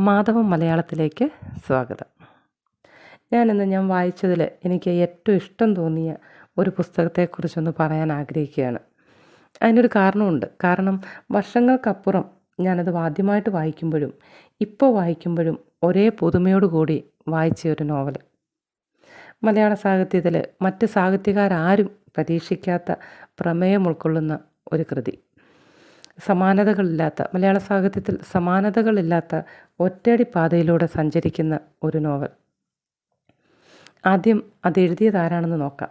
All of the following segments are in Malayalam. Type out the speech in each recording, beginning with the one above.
മാധവം മലയാളത്തിലേക്ക് സ്വാഗതം. ഞാനിന്ന് ഞാൻ വായിച്ചതിൽ എനിക്ക് ഏറ്റവും ഇഷ്ടം തോന്നിയ ഒരു പുസ്തകത്തെക്കുറിച്ചൊന്ന് പറയാൻ ആഗ്രഹിക്കുകയാണ്. അതിനൊരു കാരണമുണ്ട്. കാരണം വർഷങ്ങൾക്കപ്പുറം ഞാനത് ആദ്യമായിട്ട് വായിക്കുമ്പോഴും ഇപ്പോൾ വായിക്കുമ്പോഴും ഒരേ പുതുമയോടുകൂടി വായിച്ച ഒരു നോവൽ മലയാള സാഹിത്യത്തിൽ മറ്റ് സാഹിത്യകാരാരും പ്രതീക്ഷിക്കാത്ത പ്രമേയം ഉൾക്കൊള്ളുന്ന ഒരു കൃതി. സമാനതകളില്ലാത്ത മലയാള സാഹിത്യത്തിൽ സമാനതകളില്ലാത്ത ഒറ്റയടി പാതയിലൂടെ സഞ്ചരിക്കുന്ന ഒരു നോവൽ. ആദ്യം അത് എഴുതിയത് ആരാണെന്ന് നോക്കാം.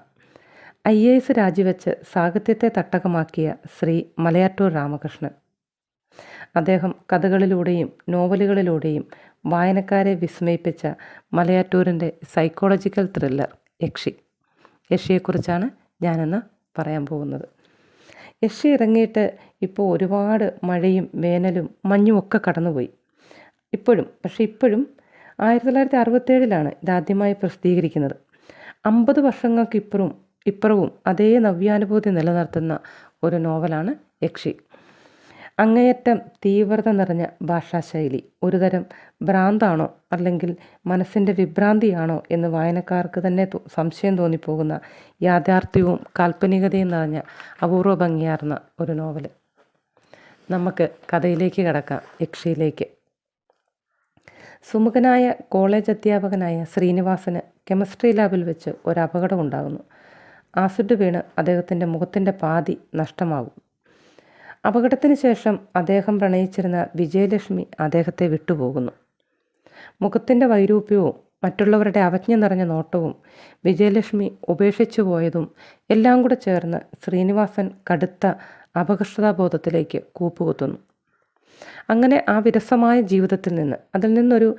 ഐ എ എസ് രാജിവെച്ച് സാഹിത്യത്തെ തട്ടകമാക്കിയ ശ്രീ മലയാറ്റൂർ രാമകൃഷ്ണൻ. അദ്ദേഹം കഥകളിലൂടെയും നോവലുകളിലൂടെയും വായനക്കാരെ വിസ്മയിപ്പിച്ച മലയാറ്റൂരിന്റെ സൈക്കോളജിക്കൽ ത്രില്ലർ യക്ഷി. യക്ഷിയെക്കുറിച്ചാണ് ഞാനിന്ന് പറയാൻ പോകുന്നത്. യക്ഷി ഇറങ്ങിയിട്ട് ഇപ്പോൾ ഒരുപാട് മഴയും വേനലും മഞ്ഞും ഒക്കെ കടന്നുപോയി. ഇപ്പോഴും പക്ഷേ ഇപ്പോഴും ആയിരത്തി തൊള്ളായിരത്തി അറുപത്തേഴിലാണ് ഇതാദ്യമായി പ്രസിദ്ധീകരിക്കുന്നത്. അമ്പത് വർഷങ്ങൾക്ക് ഇപ്പുറവും ഇപ്പുറവും അതേ നവ്യാനുഭൂതി നിലനിർത്തുന്ന ഒരു നോവലാണ് യക്ഷി. അങ്ങേയറ്റം തീവ്രത നിറഞ്ഞ ഭാഷാശൈലി. ഒരുതരം ഭ്രാന്താണോ അല്ലെങ്കിൽ മനസ്സിന്റെ വിഭ്രാന്തിയാണോ എന്ന് വായനക്കാർക്ക് തന്നെ സംശയം തോന്നിപ്പോകുന്ന യാഥാർത്ഥ്യവും കാൽപ്പനികതയും നിറഞ്ഞ അപൂർവ ഭംഗിയാർന്ന ഒരു നോവൽ നമുക്ക് കഥയിലേക്ക് കടക്കാം യക്ഷിയിലേക്ക്. സുമുഖനായ കോളേജ് അധ്യാപകനായ ശ്രീനിവാസന് കെമിസ്ട്രി ലാബിൽ വെച്ച് ഒരു അപകടം ഉണ്ടാകുന്നു. ആസിഡ് വീണ് അദ്ദേഹത്തിന്റെ മുഖത്തിന്റെ പാതി നഷ്ടമാകും. അപകടത്തിന് ശേഷം അദ്ദേഹം പ്രണയിച്ചിരുന്ന വിജയലക്ഷ്മി അദ്ദേഹത്തെ വിട്ടുപോകുന്നു. മുഖത്തിന്റെ വൈരൂപ്യവും മറ്റുള്ളവരുടെ അവജ്ഞ നിറഞ്ഞ നോട്ടവും വിജയലക്ഷ്മി ഉപേക്ഷിച്ചു പോയതും എല്ലാം കൂടെ ചേർന്ന് ശ്രീനിവാസൻ കടുത്ത അപകർഷതാബോധത്തിലേക്ക് കൂപ്പുകുത്തുന്നു. അങ്ങനെ ആ വിരസമായ ജീവിതത്തിൽ നിന്ന് അതിൽ നിന്നൊരു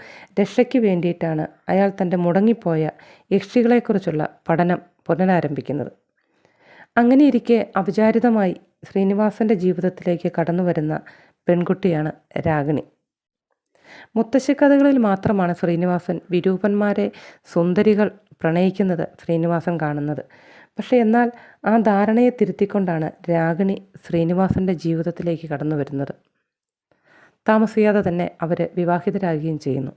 രക്ഷയ്ക്ക് വേണ്ടിയിട്ടാണ് അയാൾ തന്റെ മുടങ്ങിപ്പോയ യക്ഷികളെക്കുറിച്ചുള്ള പഠനം പുനരാരംഭിക്കുന്നത്. അങ്ങനെയിരിക്കെ അവിചാരിതമായി ശ്രീനിവാസന്റെ ജീവിതത്തിലേക്ക് കടന്നു വരുന്ന പെൺകുട്ടിയാണ് രാഗിണി. മുത്തശ്ശിക്കഥകളിൽ മാത്രമാണ് ശ്രീനിവാസൻ വിരൂപന്മാരെ സുന്ദരികൾ പ്രണയിക്കുന്നത് ശ്രീനിവാസൻ കാണുന്നത്. പക്ഷേ എന്നാൽ ആ ധാരണയെ തിരുത്തിക്കൊണ്ടാണ് രാഗിണി ശ്രീനിവാസന്റെ ജീവിതത്തിലേക്ക് കടന്നു വരുന്നത്. താമസിയാതെ തന്നെ അവർ വിവാഹിതരാകുകയും ചെയ്യുന്നു.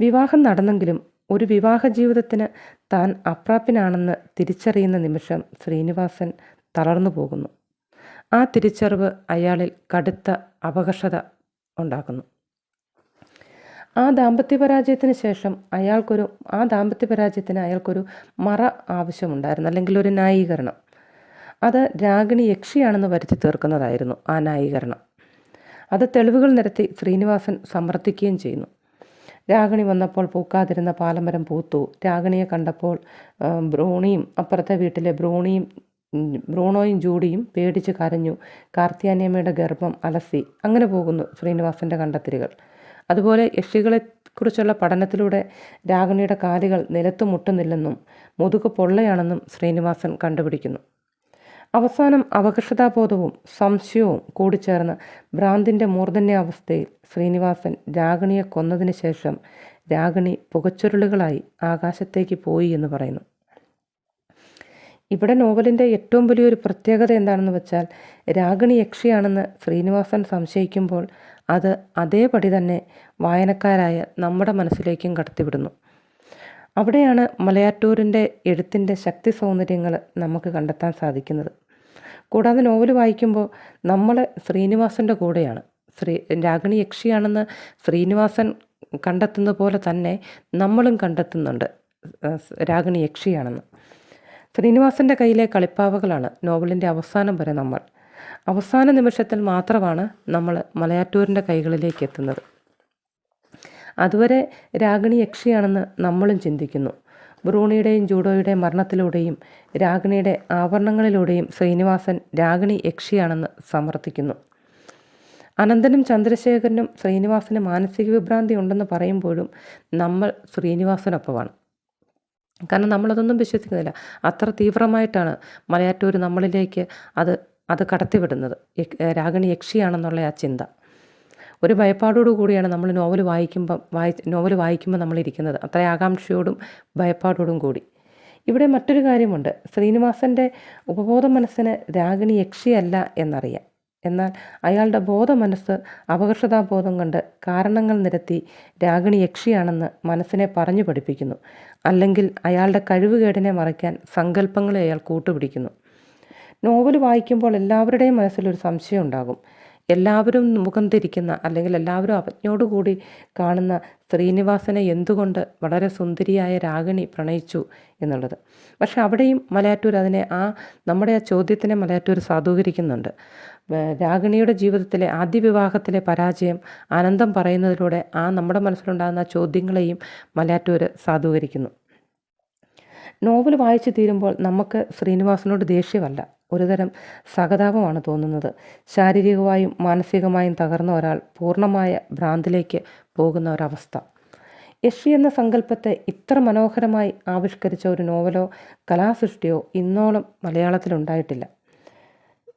വിവാഹം നടന്നെങ്കിലും ഒരു വിവാഹ ജീവിതത്തിന് താൻ അപ്രാപ്യനാണെന്ന് തിരിച്ചറിയുന്ന നിമിഷം ശ്രീനിവാസൻ തളർന്നു പോകുന്നു. ആ തിരിച്ചറിവ് അയാളിൽ കടുത്ത അപകർഷത ഉണ്ടാക്കുന്നു. ആ ദാമ്പത്യ പരാജയത്തിന് ശേഷം അയാൾക്കൊരു ആ ദാമ്പത്യ പരാജയത്തിന് അയാൾക്കൊരു മറ ആവശ്യമുണ്ടായിരുന്നു അല്ലെങ്കിൽ ഒരു ന്യായീകരണം. അത് രാഗിണി യക്ഷിയാണെന്ന് വരുത്തി തീർക്കുന്നതായിരുന്നു ആ ന്യായീകരണം. അത് തെളിവുകൾ നിരത്തി ശ്രീനിവാസൻ സമർത്ഥിക്കുകയും ചെയ്യുന്നു. രാഗിണി വന്നപ്പോൾ പൂക്കാതിരുന്ന പാലമരം പൂത്തു. രാഗിണിയെ കണ്ടപ്പോൾ ബ്രോണിയും അപ്പുറത്തെ വീട്ടിലെ ബ്രോണിയും ബ്രൂണോയും ജൂഡിയും പേടിച്ച് കരഞ്ഞു. കാർത്തിയാനിയമ്മയുടെ ഗർഭം അലസി. അങ്ങനെ പോകുന്നു ശ്രീനിവാസന്റെ കണ്ടെത്തലുകൾ. അതുപോലെ യക്ഷികളെ കുറിച്ചുള്ള പഠനത്തിലൂടെ രാഗിണിയുടെ കാലുകൾ നിലത്ത് മുട്ടുന്നില്ലെന്നും മുതുക് പൊള്ളയാണെന്നും ശ്രീനിവാസൻ കണ്ടുപിടിക്കുന്നു. അവസാനം അപകർഷതാബോധവും സംശയവും കൂടിച്ചേർന്ന് ഭ്രാന്തിന്റെ മൂർധന്യ അവസ്ഥയിൽ ശ്രീനിവാസൻ രാഗിണിയെ കൊന്നതിന് ശേഷം രാഗിണി പുകച്ചുരുളുകളായി ആകാശത്തേക്ക് പോയി എന്ന് പറയുന്നു. ഇവിടെ നോവലിന്റെ ഏറ്റവും വലിയൊരു പ്രത്യേകത എന്താണെന്ന് വെച്ചാൽ രാഗിണി യക്ഷിയാണെന്ന് ശ്രീനിവാസൻ സംശയിക്കുമ്പോൾ അത് അതേപടി തന്നെ വായനക്കാരായ നമ്മുടെ മനസ്സിലേക്കും കടത്തിവിടുന്നു. അവിടെയാണ് മലയാറ്റൂരിന്റെ എഴുത്തിന്റെ ശക്തി സൗന്ദര്യങ്ങൾ നമുക്ക് കണ്ടെത്താൻ സാധിക്കുന്നത്. കൂടാതെ നോവൽ വായിക്കുമ്പോൾ നമ്മൾ ശ്രീനിവാസന്റെ കൂടെയാണ്. ശ്രീ രാഗിണി യക്ഷിയാണെന്ന് ശ്രീനിവാസൻ കണ്ടെത്തുന്ന പോലെ തന്നെ നമ്മളും കണ്ടെത്തുന്നുണ്ട് രാഗിണി യക്ഷിയാണെന്ന്. ശ്രീനിവാസന്റെ കയ്യിലെ കളിപ്പാവകളാണ് നോവലിന്റെ അവസാനം വരെ നമ്മൾ. അവസാന നിമിഷത്തിൽ മാത്രമാണ് നമ്മൾ മലയാറ്റൂരിന്റെ കൈകളിലേക്ക് എത്തുന്നത്. അതുവരെ രാഗിണി യക്ഷിയാണെന്ന് നമ്മളും ചിന്തിക്കുന്നു. ബ്രൂണിയുടെയും ജൂഡോയുടെയും മരണത്തിലൂടെയും രാഗിണിയുടെ ആഭരണങ്ങളിലൂടെയും ശ്രീനിവാസൻ രാഗിണി യക്ഷിയാണെന്ന് സമർത്ഥിക്കുന്നു. അനന്തനും ചന്ദ്രശേഖരനും ശ്രീനിവാസന് മാനസിക വിഭ്രാന്തി ഉണ്ടെന്ന് പറയുമ്പോഴും നമ്മൾ ശ്രീനിവാസനൊപ്പമാണ്. കാരണം നമ്മളതൊന്നും വിശ്വസിക്കുന്നില്ല. അത്ര തീവ്രമായിട്ടാണ് മലയാറ്റൂർ നമ്മളിലേക്ക് അത് അത് കടത്തിവിടുന്നത്. രാഗിണി യക്ഷിയാണെന്നുള്ള ആ ചിന്ത. ഒരു ഭയപ്പാടോടു കൂടിയാണ് നമ്മൾ നോവൽ വായിക്കുമ്പം വായി നോവൽ വായിക്കുമ്പോൾ നമ്മളിരിക്കുന്നത്. അത്ര ആകാംക്ഷയോടും ഭയപ്പാടോടും കൂടി. ഇവിടെ മറ്റൊരു കാര്യമുണ്ട്. ശ്രീനിവാസന്റെ ഉപബോധ മനസ്സിന് രാഗിണി യക്ഷിയല്ല എന്നറിയാം. എന്നാൽ അയാളുടെ ബോധ ബോധമനസ്സ് അപകർഷതാബോധം കൊണ്ട് കാരണങ്ങൾ നിരത്തി രാഗിണി യക്ഷിയാണെന്ന് മനസ്സിനെ പറഞ്ഞു പഠിപ്പിക്കുന്നു. അല്ലെങ്കിൽ അയാളുടെ കഴിവുകേടിനെ മറയ്ക്കാൻ സങ്കല്പങ്ങളെ അയാൾ കൂട്ടുപിടിക്കുന്നു. നോവൽ വായിക്കുമ്പോൾ എല്ലാവരുടെയും മനസ്സിലൊരു സംശയം ഉണ്ടാകും. എല്ലാവരും മുഖം തിരിക്കുന്ന അല്ലെങ്കിൽ എല്ലാവരും അവജ്ഞയോടുകൂടി കാണുന്ന ശ്രീനിവാസനെ എന്തുകൊണ്ട് വളരെ സുന്ദരിയായ രാഗിണി പ്രണയിച്ചു എന്നുള്ളത്. പക്ഷെ അവിടെയും മലയാറ്റൂർ അതിനെ ആ നമ്മുടെ ആ ചോദ്യത്തിനെ മലയാറ്റൂർ സാധൂകരിക്കുന്നുണ്ട്. രാഗിണിയുടെ ജീവിതത്തിലെ ആദ്യ വിവാഹത്തിലെ പരാജയം ആനന്ദം പറയുന്നതിലൂടെ ആ നമ്മുടെ മനസ്സിലുണ്ടാകുന്ന ചോദ്യങ്ങളെയും മലയാറ്റൂർ സാധൂകരിക്കുന്നു. നോവൽ വായിച്ചു തീരുമ്പോൾ നമുക്ക് ശ്രീനിവാസനോട് ദേഷ്യമല്ല. ഒരുതരം സഹതാപമാണ് തോന്നുന്നത്. ശാരീരികമായും മാനസികമായും തകർന്ന ഒരാൾ പൂർണമായ ഭ്രാന്തിലേക്ക് പോകുന്ന ഒരവസ്ഥ. യക്ഷി എന്ന സങ്കല്പത്തെ ഇത്ര മനോഹരമായി ആവിഷ്കരിച്ച ഒരു നോവലോ കലാസൃഷ്ടിയോ ഇന്നോളം മലയാളത്തിലുണ്ടായിട്ടില്ല.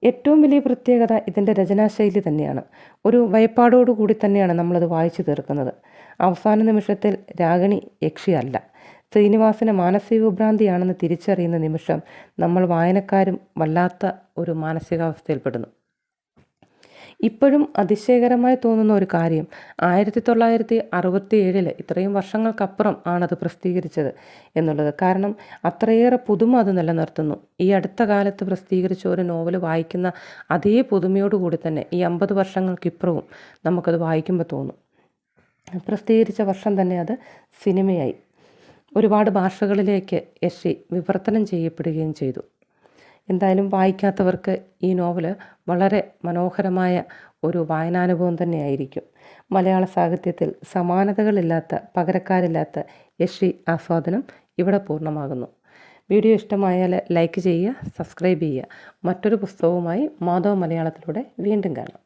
ഏറ്റവും വലിയ പ്രത്യേകത ഇതിന്റെ രചനാശൈലി തന്നെയാണ്. ഒരു വയപ്പാടോടുകൂടി തന്നെയാണ് നമ്മളത് വായിച്ചു തീർക്കുന്നത്. അവസാന നിമിഷത്തിൽ രാഗിണി യക്ഷിയല്ല. ശ്രീനിവാസന് മാനസിക വിഭ്രാന്തിയാണെന്ന് തിരിച്ചറിയുന്ന നിമിഷം നമ്മൾ വായനക്കാരും വല്ലാത്ത ഒരു മാനസികാവസ്ഥയിൽപ്പെടുന്നു. ഇപ്പോഴും അതിശയകരമായി തോന്നുന്ന ഒരു കാര്യം ആയിരത്തി തൊള്ളായിരത്തി അറുപത്തി ഏഴിൽ ഇത്രയും വർഷങ്ങൾക്കപ്പുറം ആണത് പ്രസിദ്ധീകരിച്ചത് എന്നുള്ളത്. കാരണം അത്രയേറെ പുതുമ അത് നിലനിർത്തുന്നു. ഈ അടുത്ത കാലത്ത് പ്രസിദ്ധീകരിച്ച ഒരു നോവൽ വായിക്കുന്ന അതേ പുതുമയോടുകൂടി തന്നെ ഈ അമ്പത് വർഷങ്ങൾക്കിപ്പുറവും നമുക്കത് വായിക്കുമ്പോൾ തോന്നും. പ്രസിദ്ധീകരിച്ച വർഷം തന്നെ അത് സിനിമയായി. ഒരുപാട് ഭാഷകളിലേക്ക് യശി വിവർത്തനം ചെയ്യപ്പെടുകയും ചെയ്തു. എന്തായാലും വായിക്കാത്തവർക്ക് ഈ നോവൽ വളരെ മനോഹരമായ ഒരു വായനാനുഭവം തന്നെയായിരിക്കും. മലയാള സാഹിത്യത്തിൽ സമാനതകളില്ലാത്ത പകരക്കാരില്ലാത്ത യശി ആസ്വാദനം ഇവിടെ പൂർണമാകുന്നു. വീഡിയോ ഇഷ്ടമായാൽ ലൈക്ക് ചെയ്യുക സബ്സ്ക്രൈബ് ചെയ്യുക. മറ്റൊരു പുസ്തകവുമായി മാധവ മലയാളത്തിലൂടെ വീണ്ടും കാണാം.